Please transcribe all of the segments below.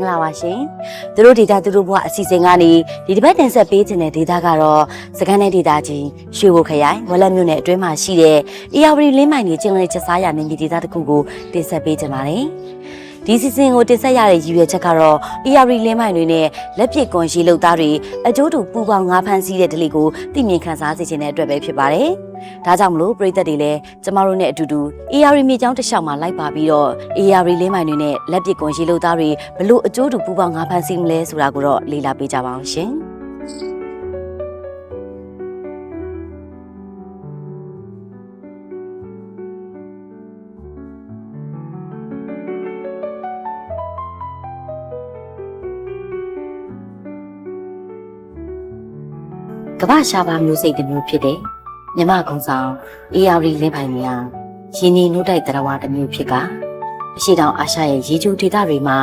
မင်္ဂလာပါရှင်။သူတို့ဒေတာသူတို့ဘဝအစီအစဉ်ကနေဒီတစ်ပတ်တင်ဆက်ပေးခြင်းတဲ့ဒေတာကတော့စကန်တဲ့ဒေတာချင်းရွှေဘိုခရိုင်ဝက်လက်မြို့နယ်အတွင်းမှာရှိတဲ့ ARD လင်းမိုင်နေကျင်းလေးချက်စားရနေမြေဒေတာတစ်ခုကိုတင်ဆက်ပေးခြင်းပါတယ်။ ဒီစီစဉ်ကိုတင်ဆက်ရတဲ့ရည်ရွယ်ချက်ကတော့ ARD လင်းမိုင်တွေနဲ့လက်ပစ်ကွန်ရှိလုပ်သားတွေအကျိုးတူပူပေါင်းငါးဖမ်းစီးတဲ့ဒလိကိုသိမြင်ခံစားစေခြင်းတဲ့အတွက်ပဲဖြစ်ပါတယ်။ဒါကြောင့်မလို့ပြည်သက်တွေလည်းကျမတို့နဲ့အတူတူ AR မြေချောင်းတစ်လျှောက်မှာလိုက်ပါပြီးတော့ AR လေးမိုင်တွေနဲ့လက်ပစ်ကွန်ရှိလို့သားတွေဘလို့အကျိုးတူပူပေါင်းငါဖန်စီမလဲဆိုတာကိုတော့လေ့လာပေးကြပါအောင်ရှင်။ ကမ္ဘာရှားပါမျိုးစိတ်တစ်မျိုးဖြစ်တဲ့မြမကုံဆောင် AR လင်းပိုင်များရင်းနှီးနှုတ်တိုက်တရားဝတစ်မျိုးဖြစ်ကအရှိတောင်အာရှရဲ့ရေချိုဒေသတွေမှာ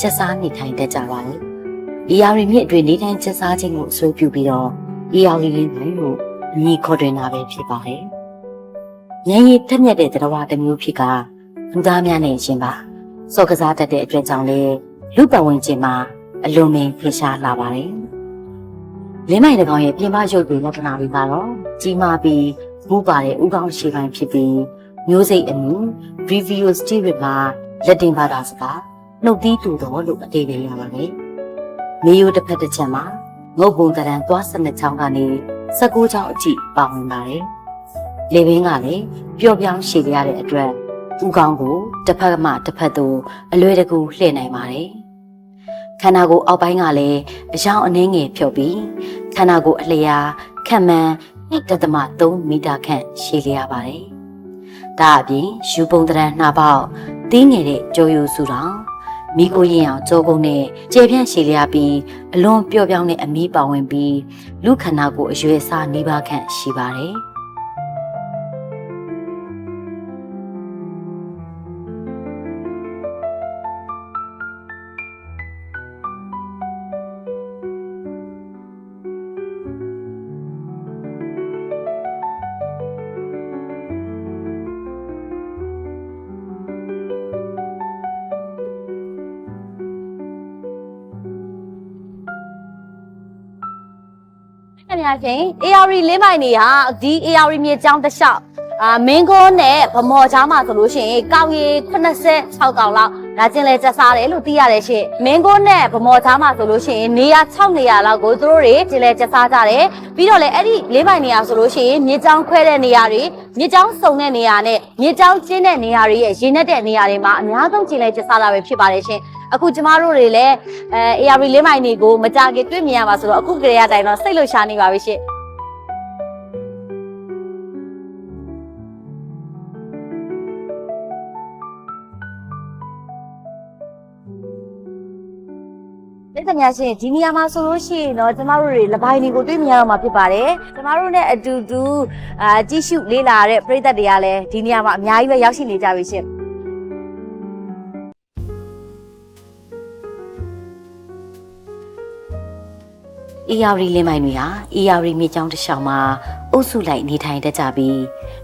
ချက်စားနေထိုင်တတ်ကြပါတယ်။ AR မြစ်အတွင်းနေထိုင်ချက်စားခြင်းကိုအဆိုပြုပြီးတော့ AR လင်းပိုင်လို့အမည်ခေါ်တွင်တာပဲဖြစ်ပါတယ်။ဉာဏ်ရည်တက်မြက်တဲ့တရားဝတစ်မျိုးဖြစ်ကလူသားများနဲ့ရှင်ပါစောကစားတတ်တဲ့အတွက်ကြောင့်လေလူပတ်ဝန်းကျင်မှာအလွန်ပင်ဖေရှားလာပါတယ်။ လင်းမိုင်တကောင်ရဲ့ပြင်ပရုပ်တွေလက္ခဏာတွေကတော့ကြီးမားပြီးမူပါတဲ့ဥကောင်းရှိပိုင်းဖြစ်ပြီးမျိုးစိတ်အမှု review spirit မှာလက်တင်ဘာသာစကားနှုတ်သီးတူတော်လို့အသေးသေးရပါတယ်။မေယိုတစ်ဖက်တစ်ချက်မှာငုတ်ပုံတရံသွားစနစ်ချောင်းကနေ16ချောင်းအထိပါဝင်ပါတယ်။လေဘင်းကလည်းပျော့ပြောင်းရှည်ရတဲ့အတွက်ဥကောင်းကိုတစ်ဖက်မှတစ်ဖက်သို့အလွယ်တကူလှည့်နိုင်ပါတယ်။ ခန္ဓာကိုယ်အောက်ပိုင်းကလည်းအယောင်အနှင်းငယ်ဖြုတ်ပြီးခန္ဓာကိုယ်အလျာခန့်မှန်း1.3မီတာခန့်ရှည်လျားပါတယ်။ဒါအပြင်ယူပုံတရံနှာပေါက်တင်းငယ်တဲ့ကြောယိုစုတောင်မိကိုရင်အောင်ကြောကုန်းနဲ့ကျေပြန့်ရှည်လျားပြီးအလွန်ပျော့ပြောင်းတဲ့အမီးပါဝင်ပြီးလူခန္ဓာကိုယ်အရွယ်အစားနှီးပါးခန့်ရှိပါတယ်။ ခင်ဗျာရှင် AR လေးမိုင်နေဟာဒီ AR မြေကျောင်းတစ်လျှောက်အာမင်းကုန်းနဲ့ဗမော်ချားမှာဆိုလို့ရှိရင်ကောက်ရီ86កောင်လောက်ဒါကျင်လဲကျက်စားတယ်လို့သိရတယ်ရှင်မင်းကုန်းနဲ့ဗမော်ချားမှာဆိုလို့ရှိရင်နေရာ6နေရာလောက်ကိုသူတို့တွေကျင်လဲကျက်စားကြတယ်ပြီးတော့လေအဲ့ဒီလေးမိုင်နေရာဆိုလို့ရှိရင်မြေကျောင်းခွဲတဲ့နေရာတွေမြေကျောင်းစုံတဲ့နေရာနဲ့မြေကျောင်းကျင်းတဲ့နေရာတွေရဲ့ရင်းနှက်တဲ့နေရာတွေမှာအများဆုံးကျင်လဲကျက်စားတာပဲဖြစ်ပါတယ်ရှင် အခုကျမတို့တွေလည်းအဲ AR လေးမိုင်တွေကိုမကြခင်တွေ့မြင်ရပါဆိုတော့အခုကလေးရတိုင်းတော့စိတ်လှရှားနေပါပြီရှင်လက်တများရှင်ဒီနေရာမှာဆိုလို့ရှိရင်တော့ကျမတို့တွေလပိုင်းတွေကိုတွေ့မြင်ရတော့မှာဖြစ်ပါတယ်ကျမတို့နဲ့အတူတူအာကြည့်ရှုလေးလာတဲ့ပရိသတ်တွေကလည်းဒီနေရာမှာအများကြီးပဲရောက်ရှိနေကြပြီရှင် AR လင်းမိုင်တွေဟာ AR မြေချောင်းတစ်လျှောက်မှာအုပ်စုလိုက်နေထိုင်တတ်ကြပြီး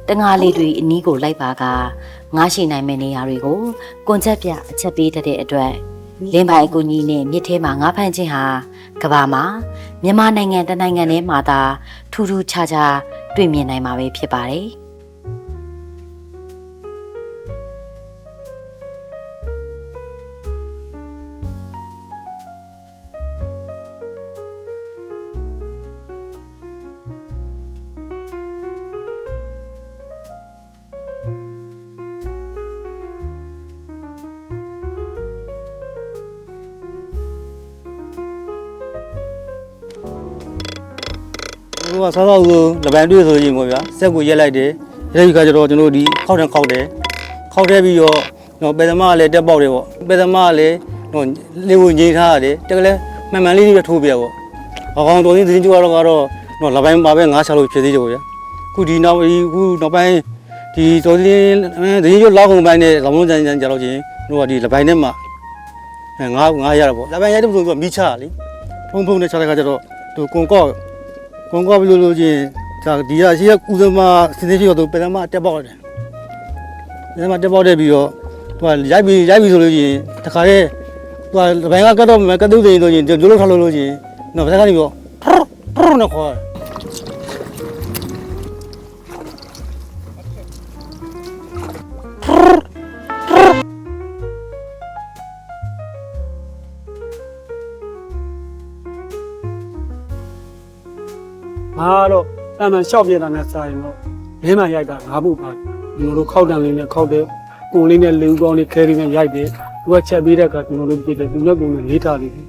တငါလေးတွေအနီးကိုလိုက်ပါကငားရှိနိုင်မယ့်နေရာတွေကိုကွန်ချက်ပြအချက်ပေးတတ်တဲ့အတွက်လင်းပိုင်အကူကြီးနဲ့မြစ်ထဲမှာငါးဖမ်းခြင်းဟာကမ္ဘာမှာမြန်မာနိုင်ငံတစ်နိုင်ငံထဲမှာသာထူးထူးခြားခြားတွေ့မြင်နိုင်မှာပဲဖြစ်ပါတယ်။ ဟိုကဆောဆောကိုလပန်တွေ့ဆိုရင်ပေါ့ဗျာစက်ကိုရက်လိုက်တယ်ရက်ပြီးခါကျတော့ကျွန်တော်တို့ဒီခောက်တယ်ခောက်တယ်ခောက်တယ်ပြီးတော့တော့ပေသမကလည်းတက်ပေါက်တယ်ပေါ့ပေသမကလည်းတော့လေးကိုငိမ့်ထားရတယ်တကယ်လည်းမှန်မှန်လေးတွေထိုးပြပေါ့အကောင်တော်သေးသတင်းကြွားတော့ကတော့တော့လပန်ပါပဲငါးချလို့ဖြစ်သေးတယ်ပေါ့ဗျာခုဒီနောက်ဒီခုနောက်ပိုင်းဒီတော်သတင်းသတင်းကြွလောက်ကုန်ပိုင်းနဲ့လောင်လုံးကြမ်းကြမ်းကြတော့ချင်းတို့ကဒီလပန်နဲ့မှအဲငါးငါးရတာပေါ့လပန်ရိုက်တယ်ဆိုတော့မိချလေးဖုံဖုံနဲ့ချတဲ့ခါကျတော့သူကွန်ကော့ ကွန်ကွာဘလို့လို့ချင်းဒါဒီကရှိရကုသမစနေရှိတော့ပထမတက်ပေါက်တယ်ပထမတက်ပေါက်တယ်ပြီးတော့သူကရိုက်ပြီးရိုက်ပြီးဆိုလို့ချင်းတခါတည်းသူကလပိုင်းကကတ်တော့မယ်ကတ်တူးသိရင်ဆိုရင်ဒီလိုထားလို့လို့ချင်းနော်ဘယ်ကနေပြီးတော့ဖရနော်ခေါ် ငါကတော့အမှန်လျှောက်ပြတာနဲ့စာရင်တော့လင်းမှရိုက်တာငါဖို့ပါကျွန်တော်တို့ခောက်တန်လေးနဲ့ခောက်တယ်ကိုလေးနဲ့လေဦးကောင်းလေးခဲလေးနဲ့ရိုက်တယ်သူကချက်ပေးတဲ့အခါကျွန်တော်တို့ပြတယ်သူနဲ့ကိုယ်နဲ့လေးထားလေးတယ်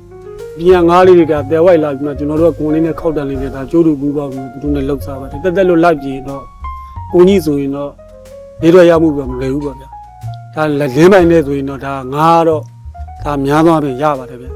ဒီကငါးလေးတွေကတဲဝိုက်လာပြီးမှကျွန်တော်တို့ကကိုလေးနဲ့ခောက်တန်လေးနဲ့ဒါကျိုးတူပူပေါပြီးသူတို့နဲ့လှုပ်စားပါတယ်တက်တက်လို့လိုက်ကြည့်တော့ကိုကြီးဆိုရင်တော့လေးတော့ရမှုပဲမလွယ်ဘူးပေါ့ဗျာဒါလင်းပိုင်နဲ့ဆိုရင်တော့ဒါငါကတော့ဒါများသွားပြီရပါတယ်ဗျ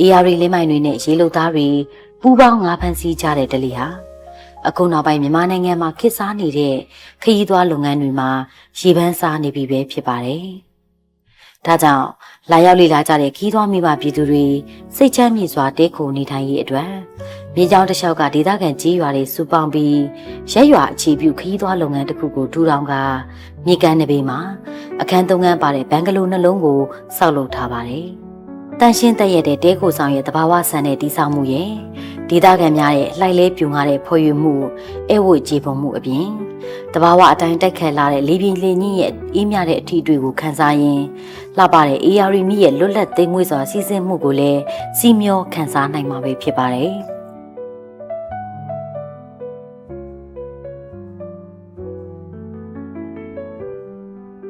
အေယာရီလင်းမိုင်တွေနဲ့ရေလုတ်သားတွေပူပေါင်းငါးဖမ်းစီးကြတဲ့တလီဟာအခုနောက်ပိုင်းမြန်မာနိုင်ငံမှာခေတ်စားနေတဲ့ခရီးသွားလုပ်ငန်းတွေမှာရေပန်းစားနေပြီပဲဖြစ်ပါတယ်။ဒါကြောင့်လာရောက်လေ့လာကြတဲ့ခရီးသွားမိဘပြည်သူတွေစိတ်ချမ်းမြေ့စွာတဲခိုနေထိုင်ရေးအတွက်မြေကြောင်းတစ်လျှောက်ကဒေသခံကြီးရွာတွေစုပေါင်းပြီးရက်ရွာအခြေပြုခရီးသွားလုပ်ငန်းတစ်ခုကိုထူထောင်ကမြေကမ်းတစ်ပေမှာအခန်းသုံးခန်းပါတဲ့ဘန်ဂလိုနှလုံးကိုစောက်လုပ်ထားပါတယ်။ တန်ရှင်းတက်ရတဲ့တဲခိုဆောင်ရဲ့တဘာဝဆန်တဲ့တီဆောင်မှုရဲ့ဒေသခံများရဲ့လှိုက်လဲပြူငါတဲ့ဖော်ရွေမှုအဲဝတ်ကြေပုံမှုအပြင်တဘာဝအတိုင်းတိုက်ခတ်လာတဲ့လေပြင်းလေညင်းရဲ့အေးမြတဲ့အထီးတွေကိုခန်းစားရင်လှပတဲ့ AR မြစ်ရဲ့လွတ်လပ်သိမ်းမွေးစွာစီးဆင်းမှုကိုလည်းစီမျောခန်းစားနိုင်မှာပဲဖြစ်ပါတယ်။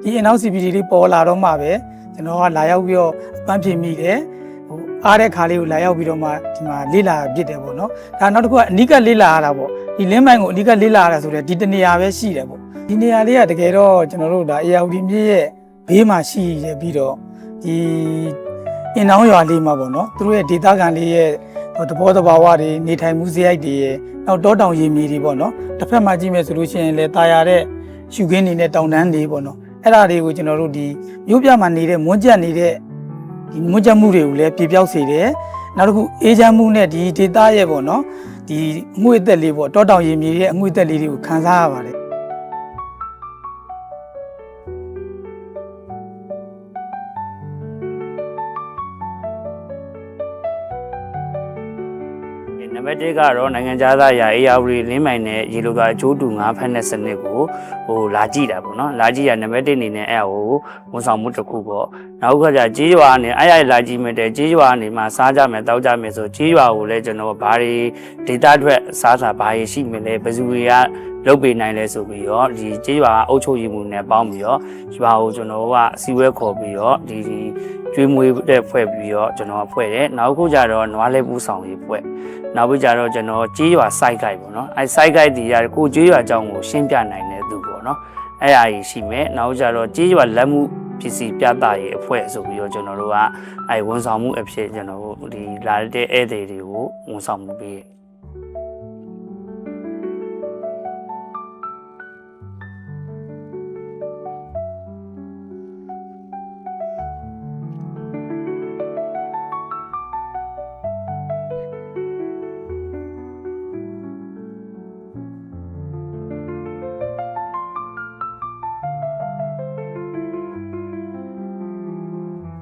ဒီအနောက် CPD လေးပေါ်လာတော့မှပဲ ကျွန်တော်ကလာရောက်ပြီးတော့ပန်းဖြေမိတယ်ဟိုအားတဲ့ခါလေးကိုလာရောက်ပြီးတော့မှဒီမှာလေးလာပြစ်တယ်ပေါ့နော်ဒါနောက်တစ်ခုကအနိကလေးလာရတာပေါ့ဒီလင်းမိုင်ကိုအနိကလေးလာရတာဆိုတော့ဒီတနေရာပဲရှိတယ်ပေါ့ဒီနေရာလေးကတကယ်တော့ကျွန်တော်တို့ဒါ ARD မြစ်ရဲ့ဘေးမှာရှိရပြီးတော့ဒီအင်နောင်းရွာလေးမှာပေါ့နော်သူတို့ရဲ့ဒေသခံလေးရဲ့ဟိုသဘောတဘာဝတွေနေထိုင်မှုစရိုက်တွေရဲ့နောက်တောတောင်ရေမြေတွေပေါ့နော်တစ်ဖက်မှာကြည့်မယ်ဆိုလို့ရှိရင်လေတာယာတဲ့ရှုခင်းနေနဲ့တောင်တန်းတွေပေါ့နော် အဲ့ဒါတွေကိုကျွန်တော်တို့ဒီမြို့ပြမှာနေတဲ့မွန်းကျက်နေတဲ့ဒီမွန်းကျက်မှုတွေကိုလည်းပြပြောက်စေတယ်နောက်တစ်ခုအေးချမ်းမှုနဲ့ဒီဒေတာရဲ့ပေါ့နော်ဒီအငွေ့အသက်လေးပေါ့တောတောင်ရေမြေရဲ့အငွေ့အသက်လေးတွေကိုခံစားရပါတယ် တ်1ကတော့နိုင်ငံခြားသားရာ AR လင်းမိုင်နဲ့ရေလိုကအကျိုးတူငါးဖက်တဲ့စနစ်ကိုဟိုလာကြည့်တာပေါ့နော်လာကြည့်ရနံပါတ်1အနေနဲ့အဲ့ဟိုဝန်ဆောင်မှုတစ်ခုပေါ့နောက်ကကြကြေးရွာနဲ့အဲ့ရလာကြည့်မယ်တဲ့ကြေးရွာနေမှာစားကြမယ်တောက်ကြမယ်ဆိုကြေးရွာကိုလည်းကျွန်တော်ဘာတွေဒေတာအတွက်စားစာဘာတွေရှိမလဲဘယ်သူတွေက လုတ်ပေးနိုင်လဲဆိုပြီးတော့ဒီကြေးရွာကအုပ်ချုပ်ရေးမှုနဲ့ပေါင်းပြီးတော့ရွာကိုကျွန်တော်ကအစည်းအဝေးခေါ်ပြီးတော့ဒီကျွေးမွေးတဲ့ဖွဲ့ပြီးတော့ကျွန်တော်ကဖွဲ့တယ်နောက်ခုကျတော့နွားလဲပူဆောင်ရေးဖွဲ့နောက်ပြီးကြတော့ကျွန်တော်ကြေးရွာ site guide ပေါ့နော်အဲ site guide ဒီရကိုကြေးရွာအကြောင်းကိုရှင်းပြနိုင်တဲ့သူပေါ့နော်အဲ့အရာကြီးရှိမယ်နောက်ကြတော့ကြေးရွာလက်မှုပစ္စည်းပြသရေးအဖွဲ့ဆိုပြီးတော့ကျွန်တော်တို့ကအဲဝန်ဆောင်မှုအဖြစ်ကျွန်တော်တို့ဒီလာတဲ့ဧည့်သည်တွေကိုဝန်ဆောင်မှုပေး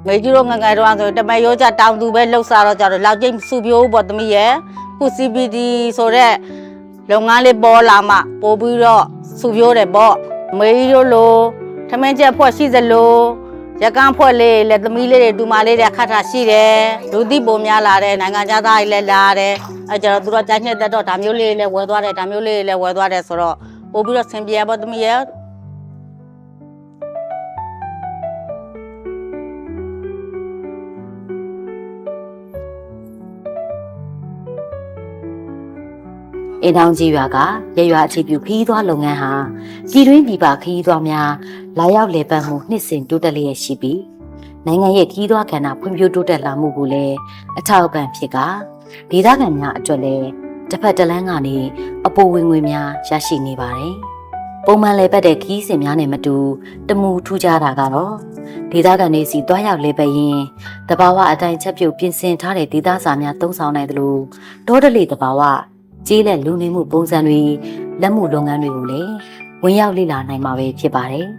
ငယ်ကြီးတော့ငယ်ငယ်တော့ဆိုတမန်ရောကြတောင်သူပဲလှုပ်ရှားတော့ကြတော့လောက်ကျိတ်စုပြိုးပေါ့သမီးရဲ့ခု CPD ဆိုတော့လုပ်ငန်းလေးပေါ်လာမှပို့ပြီးတော့စုပြိုးတယ်ပေါ့မေးတို့လိုထမင်းချက်ဖွဲ့ရှိသလိုရကန်းဖွဲ့လေးလက်သမီးလေးတွေဒူမာလေးတွေခတ်ထားရှိတယ်လူသိပုံများလာတယ်နိုင်ငံခြားသားတွေလည်းလာတယ်အဲကြတော့သူတို့ကြိုက်ညက်တတ်တော့ဒါမျိုးလေးတွေလည်းဝယ်သွားတယ်ဒါမျိုးလေးတွေလည်းဝယ်သွားတယ်ဆိုတော့ပို့ပြီးတော့ဆင်ပြေပါသမီးရဲ့ အင်းတောင်ကြီးရွာကရရွာအခြေပြုခီးသွွားလုပ်ငန်းဟာပြည်တွင်းပြည်ပခီးသွွားများလာရောက်လည်ပတ်မှုနှစ်စဉ်တိုးတက်လျက်ရှိပြီးနိုင်ငံရဲ့ခီးသွွားကဏ္ဍဖွံ့ဖြိုးတိုးတက်လာမှုကိုလည်းအထောက်အပံ့ဖြစ်ကဒေသခံများအတွက်လည်းတစ်ဖက်တစ်လမ်းကနေအပိုဝင်ငွေများရရှိနေပါတယ်။ပုံမှန်လည်ပတ်တဲ့ခီးစဉ်များနဲ့မတူတမူထူးခြားတာကတော့ဒေသခံတွေစီတွားရောက်လည်ပတ်ရင်တဘာဝအတိုင်းချက်ပြုတ်ပြင်ဆင်ထားတဲ့ဒေသစာများသုံးဆောင်နိုင်သလိုတောတလေတဘာဝ ကျေးလက်လူနေမှုပုံစံတွေလက်မှုလုပ်ငန်းတွေကိုလည်းဝင်ရောက်လေ့လာနိုင်မှာပဲဖြစ်ပါတယ်။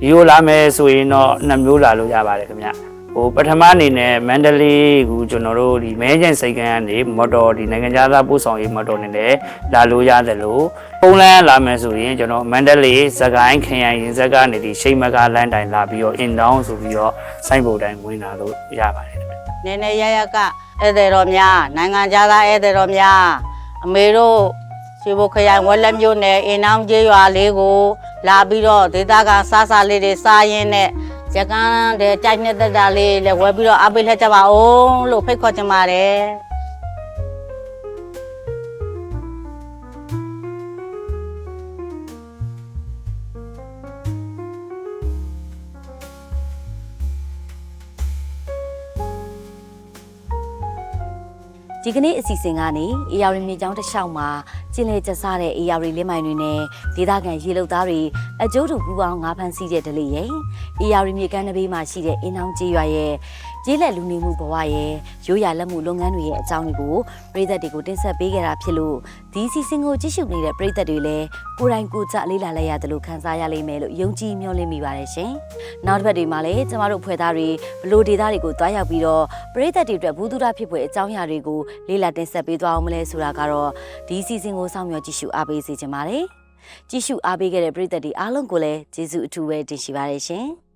ဒီလိုလာမယ်ဆိုရင်တော့နှစ်မျိုးလာလို့ရပါတယ်ခင်ဗျ ဟိုပထမအနေနဲ့မန္တလေးကကျွန်တော်တို့ဒီမဲကျန်စိတ်ကန်းကနေမော်တော်ဒီနိုင်ငံသားပို့ဆောင်ရေးမော်တော်နဲ့လည်းလာလို့ရတယ်လို့ပုံလန်းလာမယ်ဆိုရင်ကျွန်တော်မန္တလေးစကိုင်းခရိုင်ရင်စက်ကနေဒီရှိမကလမ်းတိုင်းလာပြီးတော့အင်တောင်းဆိုပြီးတော့စိုင်းဘုတ်တိုင်းဝင်လာလို့ရပါတယ်ခင်ဗျနည်းနည်းရရကဧည့်သည်တော်များနိုင်ငံခြားသားဧည့်သည်တော်များအမေတို့ရှိဖို့ခရိုင်ဝက်လက်မြို့နယ်အင်းနောင်ကျေးရွာလေးကို လာပြီးတော့ဒေသခံစားစားလေးတွေစားရင်းနဲ့ ရကန်းတဲ့ကြိုက်နှစ်သက်တာလေးလည်းဝယ်ပြီးတော့အပိတ်လက်ကြပါအောင်လို့ဖိတ်ခေါ်ချင်ပါတယ် ဒီကနေ့အစီအစဉ်ကနေ AR မြေကြောင်းတစ်လျှောက်မှာကျင်းလေကျဆတဲ့ AR လင်းမိုင်တွေနဲ့ဒေသခံရေလုတ်သားတွေအကျိုးတူပူပေါင်းငါးဖမ်းစီးတဲ့ဒလိရဲ့ AR မြေကမ်းတစ်ဘေးမှာရှိတဲ့အင်းအောင်ကြီးရွာရဲ့ ကျေးလက်လူနေမှုဘဝရဲ့ရိုးရာလက်မှုလုပ်ငန်းတွေရဲ့အကြောင်းတွေကိုပြည်သက်တွေကိုတင်ဆက်ပေးခဲ့တာဖြစ်လို့ဒီစီစဉ်ကိုကြည့်ရှုနေတဲ့ပြည်သက်တွေလည်းကိုယ်တိုင်ကိုယ်ကျလေးလာလိုက်ရတယ်လို့ခံစားရလိမ့်မယ်လို့ယုံကြည်မျှော်လင့်မိပါတယ်ရှင်။နောက်တစ်ပတ်တွေမှာလည်းကျမတို့ဖွဲ့သားတွေဘလို့ဒေသတွေကိုတွားရောက်ပြီးတော့ပြည်သက်တွေအတွက်ဘူးသူရဖြစ်ပွဲအကြောင်းအရာတွေကိုလေးလာတင်ဆက်ပေးသွားအောင်မလဲဆိုတာကတော့ဒီစီစဉ်ကိုစောင့်မျှော်ကြည့်ရှုအားပေးစေချင်ပါတယ်။ကြည့်ရှုအားပေးခဲ့တဲ့ပြည်သက်တွေအားလုံးကိုလည်းကျေးဇူးအထူးပဲတင်ရှိပါတယ်ရှင်။